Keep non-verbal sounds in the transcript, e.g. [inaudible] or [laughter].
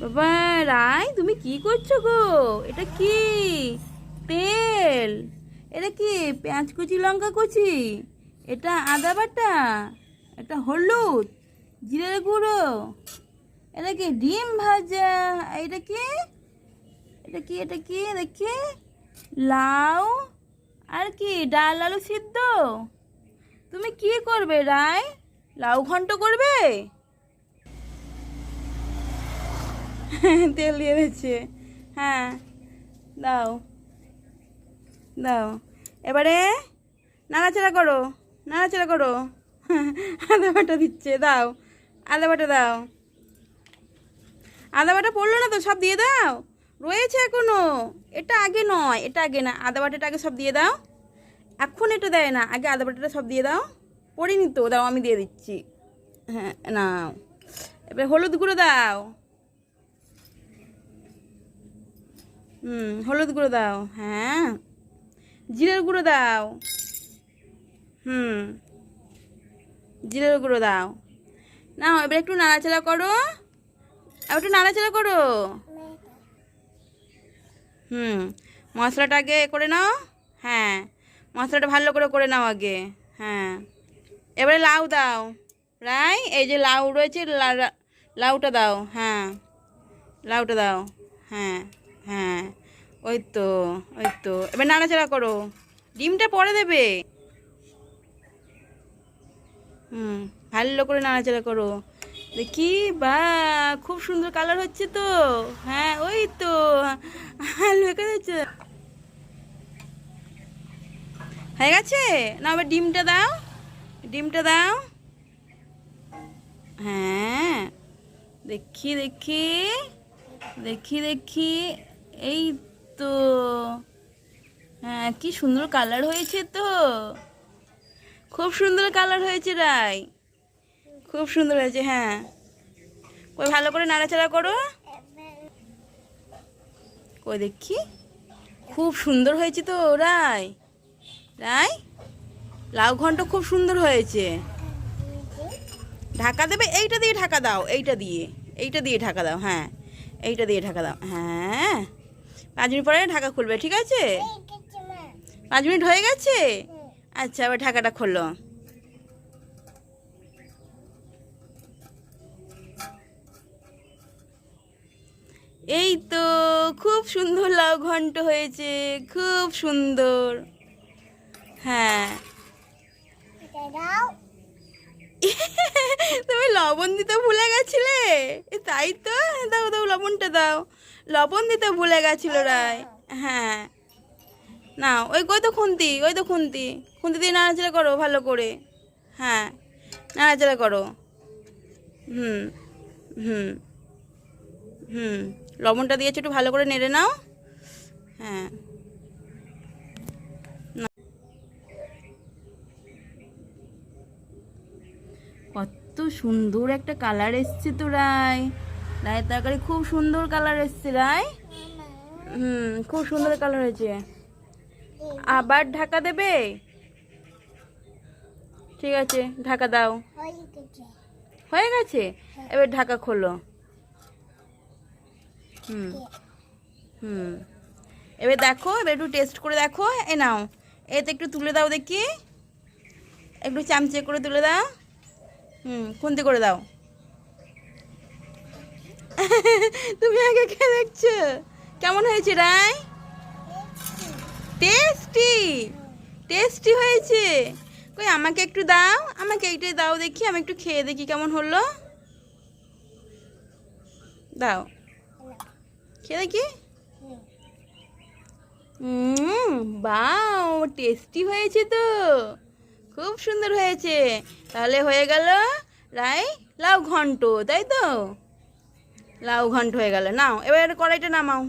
বাবা, রাই, তুমি কি করছ গো? এটা কি? তেল। এটা কি, পেঁয়াজ কুচি, লঙ্কা কুচি? এটা আদা বাটা? এটা হলুদ? জিরের গুঁড়ো? এটা কি, ডিম ভাজা? এটা কি? এটা কি এটা কি দেখি লাউ? আর কি, ডাল আলু সিদ্ধ? তুমি কি করবে রায় লাউ ঘন্ট করবে? তেল দিয়ে দিচ্ছে হ্যাঁ দাও দাও। এবারে নাড়াচাড়া করো নাড়াচাড়া করো। আদা বাটা দিচ্ছে, দাও, আদা বাটা দাও। আদা বাটা পড়ল না তো, সব দিয়ে দাও। রয়েছে এখনও, এটা আগে নয়, এটা আগে না, আদা বাটাটা আগে সব দিয়ে দাও। এখন এটা দেয় না, আগে আদা বাটাটা সব দিয়ে দাও। পড়িনি তো, দাও, আমি দিয়ে দিচ্ছি। হ্যাঁ নাও। এবার হলুদ গুঁড়ো দাও। হুম, হলুদ গুঁড়ো দাও। হ্যাঁ। জিরের গুঁড়ো দাও। হুম। জিরের গুঁড়ো দাও। নাও, এবার একটু নাড়াচাড়া করো। এবার একটু নাড়াচাড়া করো। হুম, মশলাটা আগে করে নাও। হ্যাঁ মশলাটা ভালো করে করে নাও আগে। হ্যাঁ। এবারে লাউ দাও। রাই, এই যে লাউ রয়েছে লাউটা দাও। হ্যাঁ লাউটা দাও। হ্যাঁ। হ্যাঁ ওই তো ওই তো। এবার নাড়াচাড়া করো। ডিমটা পরে দেবে। হুম, ভালো করে নাড়াচাড়া করো। দেখি, বা, খুব সুন্দর কালার হচ্ছে তো। হ্যাঁ ওই তো। এঁকে হয়ে গেছে? না আবার ডিমটা দাও। ডিমটা দাও। হ্যাঁ দেখি দেখি দেখি দেখি। এই তো হ্যাঁ কি সুন্দর কালার হয়েছে তো। খুব সুন্দর কালার হয়েছে, রাই। খুব সুন্দর হয়েছে হ্যাঁ। কই, ভালো করে নাড়াচাড়া করো। কই দেখি। খুব সুন্দর হয়েছে তো, রাই। রাই, লাউ ঘন্ট খুব সুন্দর হয়েছে। ঢাকা দেবে, এইটা দিয়ে ঢাকা দাও, এইটা দিয়ে। এইটা দিয়ে ঢাকা দাও হ্যাঁ। এইটা দিয়ে ঢাকা দাও হ্যাঁ। পাঁচ মিনিট পরে ঢাকা খুলবে, ঠিক আছে? পাঁচ মিনিট হয়ে গেছে? আচ্ছা এবার ঢাকাটা খোলো এই তো খুব সুন্দর লাউ ঘন্ট হয়েছে, খুব সুন্দর। হ্যাঁ। তুমি লবণ দিতে ভুলে গেছিলে? তাই তো? দাও দাও, লবণটা দাও। লবণ দিতে ভুলে গেছিল রায়। হ্যাঁ। না ওই ওই তো খুন্তি ওই তো খুন্তি। খুন্তি দিয়ে নাড়াচাড়া করো ভালো করে। হ্যাঁ নাড়াচাড়া করো। হুম হুম হুম। লবণটা দিয়েছ একটু ভালো করে নেড়ে নাও। হ্যাঁ। কত সুন্দর একটা কালার এসছে তো রায়। রায়ের তরকারি খুব সুন্দর কালার এসছে রায়। হুম, খুব সুন্দর কালার হয়েছে। আবার ঢাকা দেবে? ঠিক আছে, ঢাকা দাও। হয়ে গেছে? এবার ঢাকা খোলো। হুম হুম। এবার দেখো, এবার একটু টেস্ট করে দেখো, এ নাও। এতে একটু তুলে দাও দেখি। একটু চামচে করে তুলে দাও। হুম, খুন্তি করে দাও। [laughs] তুমি আগে খেয়ে দেখছ। কেমন হয়েছে রায় টেস্টি। টেস্টি হয়েছে। কই, আমাকে একটু দাও। আমাকে এইটাই দাও দেখি, আমি একটু খেয়ে দেখি কেমন হলো। দাও। খেয়ে দেখি। বাও, টেস্টি হয়েছে তো। খুব সুন্দর হয়েছে। তাহলে হয়ে গেল, রাই, লাউ ঘন্ট, তাই তো? লাউ ঘন্ট হয়ে গেল। নাও এবার কড়াইটা নামাও।